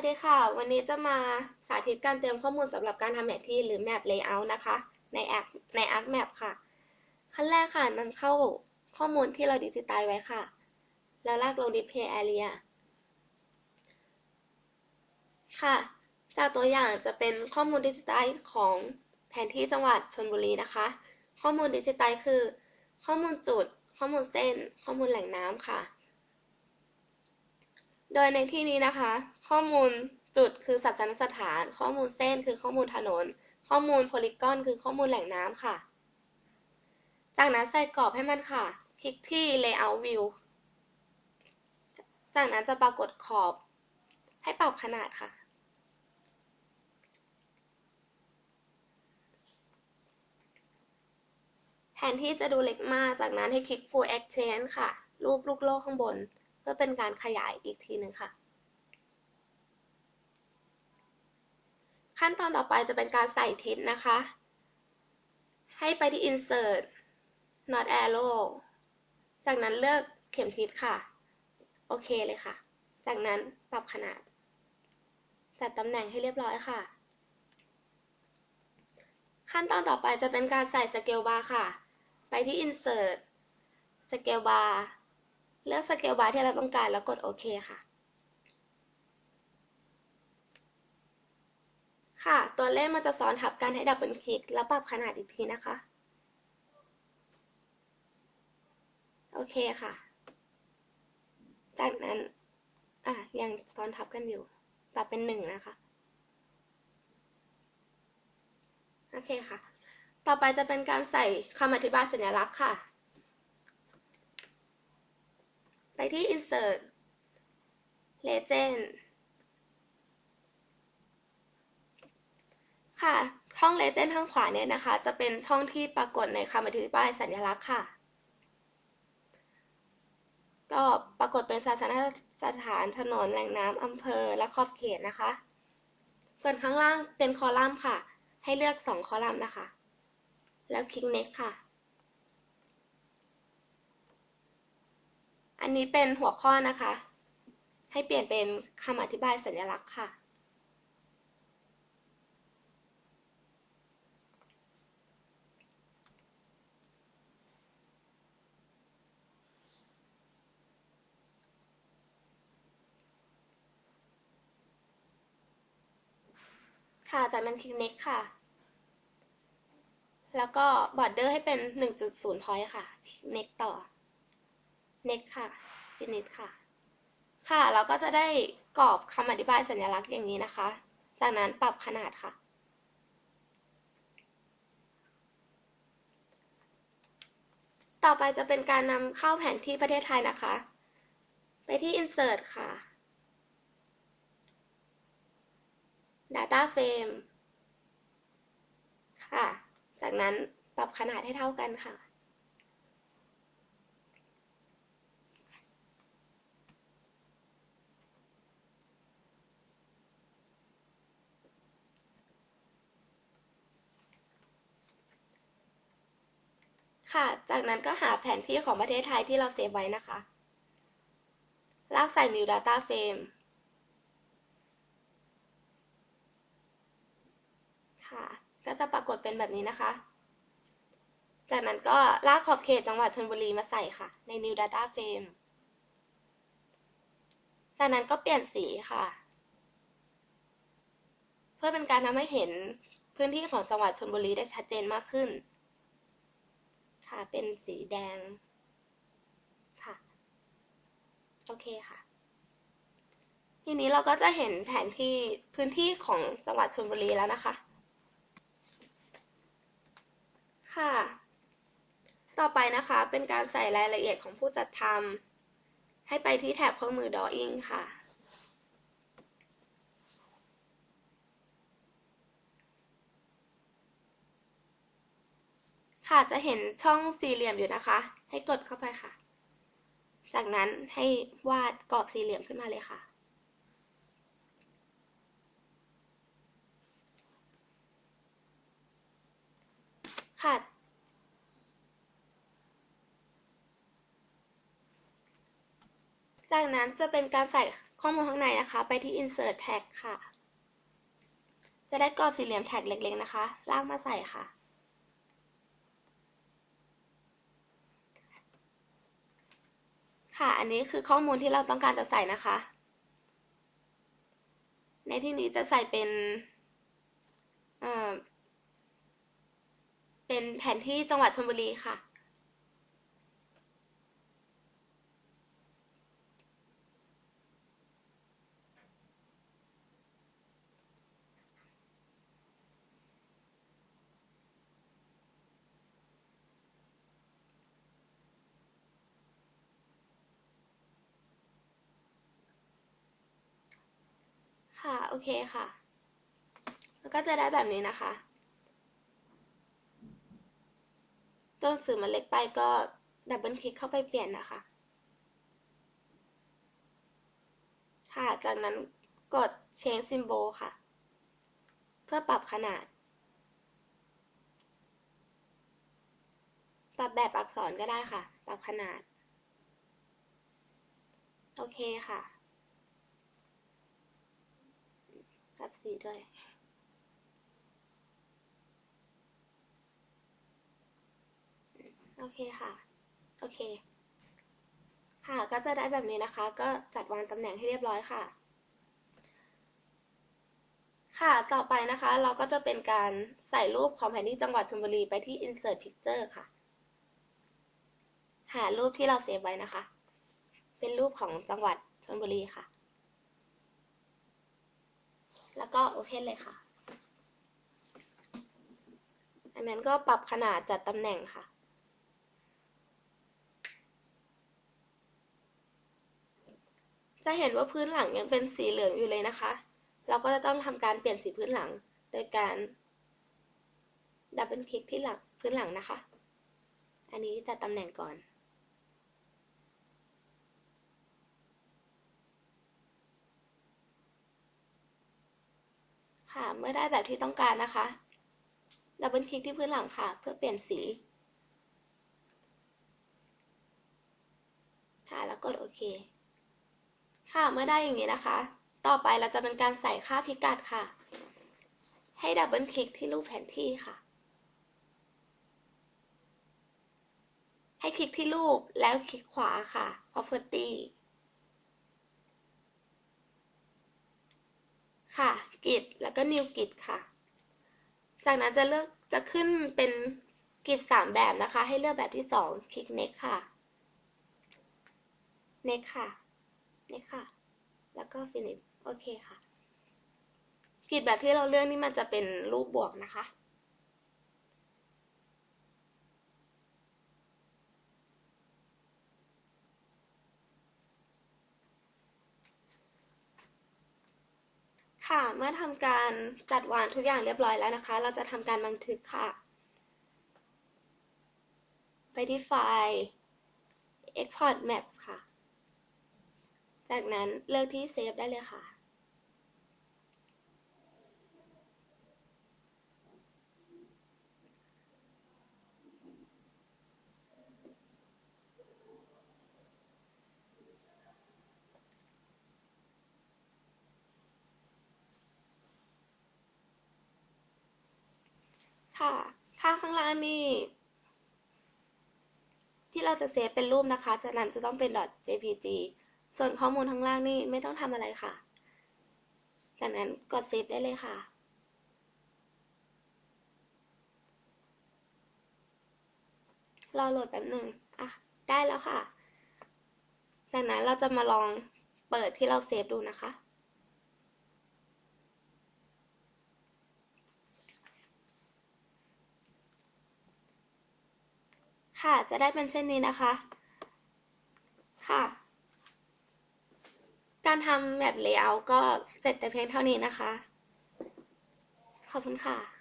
สวัสดีค่ะ วันนี้จะมาสาธิตการเตรียมข้อมูลสำหรับการทำแผนที่หรือ Map Layout นะคะ ในแอปใน ArcMap ค่ะ ขั้นแรกค่ะนำเข้าข้อมูลที่เราดิจิตอลไว้ค่ะ แล้วลากลง Display Area ค่ะ จากตัวอย่างจะเป็นข้อมูลดิจิตอลของแผนที่จังหวัดชลบุรีนะคะ ข้อมูลดิจิตอลคือ ข้อมูลจุด ข้อมูลเส้น ข้อมูลแหล่งน้ำค่ะ โดยในที่นี้นะคะ ข้อมูลจุดคือสัตนสถาน ข้อมูลเส้นคือข้อมูลถนน ข้อมูลโพลีกอนคือข้อมูลแหล่งน้ำค่ะ จากนั้นใส่กรอบให้มันค่ะ คลิกที่ Layout View จากนั้นจะปรากฏขอบ ให้ปรับขนาดค่ะ แผนที่จะดูเล็กมาก จากนั้นให้คลิก Full Extent ค่ะ รูปลูกโลกข้างบน เพื่อเป็นการขยายอีกทีหนึ่งค่ะ ขั้นตอนต่อไปจะเป็นการใส่ทิศนะคะ ให้ไปที่ Insert Not Arrow จากนั้นเลือกเข็มทิศค่ะ โอเคเลยค่ะ จากนั้นปรับขนาด จัดตำแหน่งให้เรียบร้อยค่ะ ขั้นตอนต่อไปจะเป็นการใส่ Scale Bar ค่ะ ไปที่ Insert Scale Bar เลือก Scale Bar ที่เราต้องการแล้วกดโอเคค่ะ ค่ะ ตัวเลขมันจะซ้อนทับกันให้ดับเบิลคลิก แล้วปรับขนาดอีกทีนะคะ โอเคค่ะ จากนั้น อะ ยังซ้อนทับกันอยู่ ปรับเป็นหนึ่งนะคะ โอเคค่ะ ต่อไปจะเป็นการใส่คำอธิบายสัญลักษณ์ค่ะ ไปที่ insert legend ค่ะ ช่อง legend ข้างขวาเนี่ยนะคะ จะเป็นช่องที่ปรากฏในคำอธิบายสัญลักษณ์ค่ะ ก็ปรากฏเป็นศาสนสถานถนนแหล่งน้ำอำเภอและขอบเขตนะคะ ส่วนข้างล่างเป็นคอลัมน์ค่ะ ให้เลือก 2 คอลัมน์นะคะ แล้วคลิก next ค่ะ อันนี้เป็นหัวข้อนะคะ ให้เปลี่ยนเป็นคำอธิบายสัญลักษณ์ค่ะ ค่ะจากนั้นคลิก next ค่ะ แล้วก็ border ให้เป็น 1.0 point ค่ะ next ต่อ next ค่ะ finish ค่ะ ค่ะ เราก็จะได้กรอบคำอธิบายสัญลักษณ์อย่างนี้นะคะ จากนั้นปรับขนาดค่ะ ต่อไปจะเป็นการนำเข้าแผนที่ประเทศไทยนะคะ ไปที่ insert ค่ะ data frame ค่ะ จากนั้นปรับขนาดให้เท่ากันค่ะ ค่ะ จากนั้นก็หาแผนที่ของประเทศไทยที่เราเซฟไว้นะคะ ลากใส่ new data frame ค่ะ ก็จะปรากฏเป็นแบบนี้นะคะ จากนั้นก็ลากขอบเขตจังหวัดชลบุรีมาใส่ค่ะ ใน new data frame จากนั้นก็เปลี่ยนสีค่ะ เพื่อเป็นการทำให้เห็นพื้นที่ของจังหวัดชลบุรีได้ชัดเจนมากขึ้น ค่ะ เป็นสีแดงค่ะ โอเคค่ะ ทีนี้เราก็จะเห็นแผนที่พื้นที่ของจังหวัดชลบุรีแล้วนะคะ ค่ะ ต่อไปนะคะเป็นการใส่รายละเอียดของผู้จัดทำให้ไปที่แถบเครื่องมือ Drawing ค่ะ ค่ะจะเห็นช่องสี่เหลี่ยมอยู่นะคะ ให้กดเข้าไปค่ะ จากนั้นให้วาดกรอบสี่เหลี่ยมขึ้นมาเลยค่ะ ค่ะจากนั้นจะเป็นการใส่ข้อมูลข้างในนะคะ ไปที่ insert tag ค่ะ จะได้กรอบสี่เหลี่ยมแท็กเล็กๆนะคะ ลากมาใส่ค่ะ ค่ะ อันนี้คือข้อมูลที่เราต้องการจะใส่นะคะ ในที่นี้จะใส่เป็นเอ่อเป็นแผนที่จังหวัดชลบุรีค่ะ ค่ะ โอเคค่ะ แล้วก็จะได้แบบนี้นะคะตัวหนังสือมันเล็กไปก็ดับเบิลคลิกเข้าไปเปลี่ยนนะคะ ค่ะ จากนั้นกด change symbol ค่ะ เพื่อปรับขนาด ปรับแบบอักษรก็ได้ค่ะ ปรับขนาด โอเคค่ะ ปรับสีด้วย โอเคค่ะ โอเค ค่ะก็จะได้แบบนี้นะคะ ก็จัดวางตำแหน่งให้เรียบร้อยค่ะ ค่ะต่อไปนะคะเราก็จะเป็นการใส่รูปของแผนที่จังหวัดชลบุรีไปที่ insert picture ค่ะ หารูปที่เราเซฟไว้นะคะ เป็นรูปของจังหวัดชลบุรีค่ะ แล้วก็ open เลยค่ะอันนั้นก็ปรับขนาดจัดตำแหน่งค่ะ จะเห็นว่าพื้นหลังยังเป็นสีเหลืองอยู่เลยนะคะ เราก็จะต้องทำการเปลี่ยนสีพื้นหลัง โดยการดับเบิลคลิกที่หลังพื้นหลังนะคะ อันนี้จัดตำแหน่งก่อน ค่ะ เมื่อได้แบบที่ต้องการนะคะ ดับเบิลคลิกที่พื้นหลังค่ะ เพื่อเปลี่ยนสี ค่ะ แล้วกดโอเค ค่ะ เมื่อได้อย่างนี้นะคะ ต่อไปเราจะเป็นการใส่ค่าพิกัดค่ะ ให้ดับเบิลคลิกที่รูปแผนที่ค่ะ ให้คลิกที่รูปแล้วคลิกขวาค่ะ property ค่ะ กิจแล้วก็นิวกิจค่ะ จากนั้นจะเลือกจะขึ้นเป็นกิจสามแบบนะคะ ให้เลือกแบบที่สองคลิก next ค่ะ next ค่ะ next ค่ะ แล้วก็ finish โอเคค่ะ กิจแบบที่เราเลือกนี่มันจะเป็นรูปบวกนะคะ ค่ะ เมื่อทำการจัดวางทุกอย่างเรียบร้อยแล้วนะคะ เราจะทำการบันทึกค่ะ ไปที่ไฟล์ export map ค่ะ จากนั้นเลือกที่ save ได้เลยค่ะ ค่ะ ค่าข้างล่างนี่ ที่เราจะเซฟเป็นรูปนะคะจากนั้นจะต้องเป็น .jpg ส่วนข้อมูลข้างล่างนี่ไม่ต้องทำอะไรค่ะ จากนั้นกดเซฟได้เลยค่ะรอโหลดแป๊บหนึ่งอะ ได้แล้วค่ะ จากนั้นเราจะมาลองเปิดที่เราเซฟดูนะคะ ค่ะ จะได้เป็นเช่นนี้นะคะ ค่ะ การทำแบบ layout ก็เสร็จแต่เพียงเท่านี้นะคะ ขอบคุณค่ะ